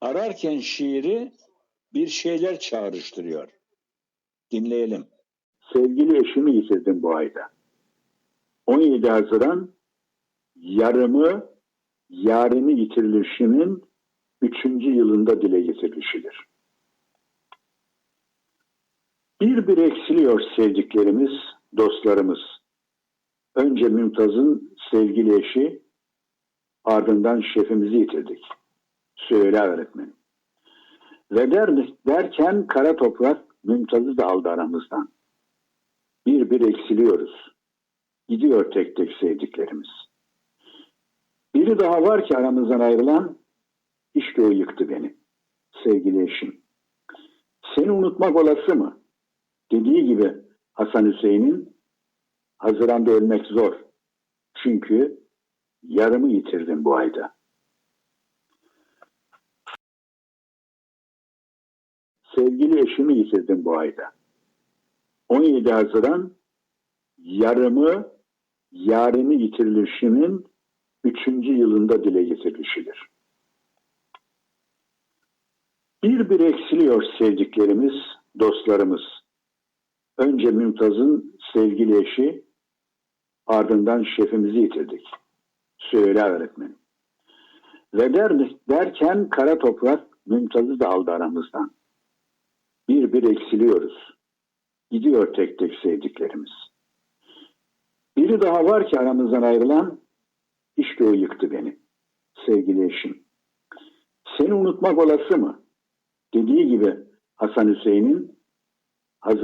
ararken şiiri bir şeyler çağrıştırıyor. Dinleyelim. Sevgili eşimi yitirdim bu ayda. 17 Haziran yarımı yarını yitirilişimin üçüncü yılında dile getirilişidir. Bir bir eksiliyor sevdiklerimiz, dostlarımız. Önce Mümtaz'ın sevgili eşi, ardından şefimizi yitirdik. Söyle öğretmenim. Ve der, derken kara toprak Mümtaz'ı da aldı aramızdan. Bir bir eksiliyoruz. Gidiyor tek tek sevdiklerimiz. Biri daha var ki aramızdan ayrılan, işte o yıktı beni. Sevgili eşim. Seni unutmak olası mı? Dediği gibi Hasan Hüseyin'in Haziran'da ölmek zor. Çünkü yarımı yitirdim bu ayda. Sevgili eşimi yitirdim bu ayda. 17 Haziran yarımı yarını yitirilişimin üçüncü yılında dile getirilişidir. Bir bir eksiliyor sevdiklerimiz, dostlarımız. Önce Mümtaz'ın sevgili eşi, ardından şefimizi yitirdik. Söyle öğretmenim. Ve der, derken kara toprak Mümtaz'ı da aldı aramızdan. Bir eksiliyoruz. Gidiyor tek tek sevdiklerimiz. Biri daha var ki aramızdan ayrılan, işte o yıktı beni. Sevgili eşim. Seni unutmak olası mı? Dediği gibi Hasan Hüseyin'in Haziran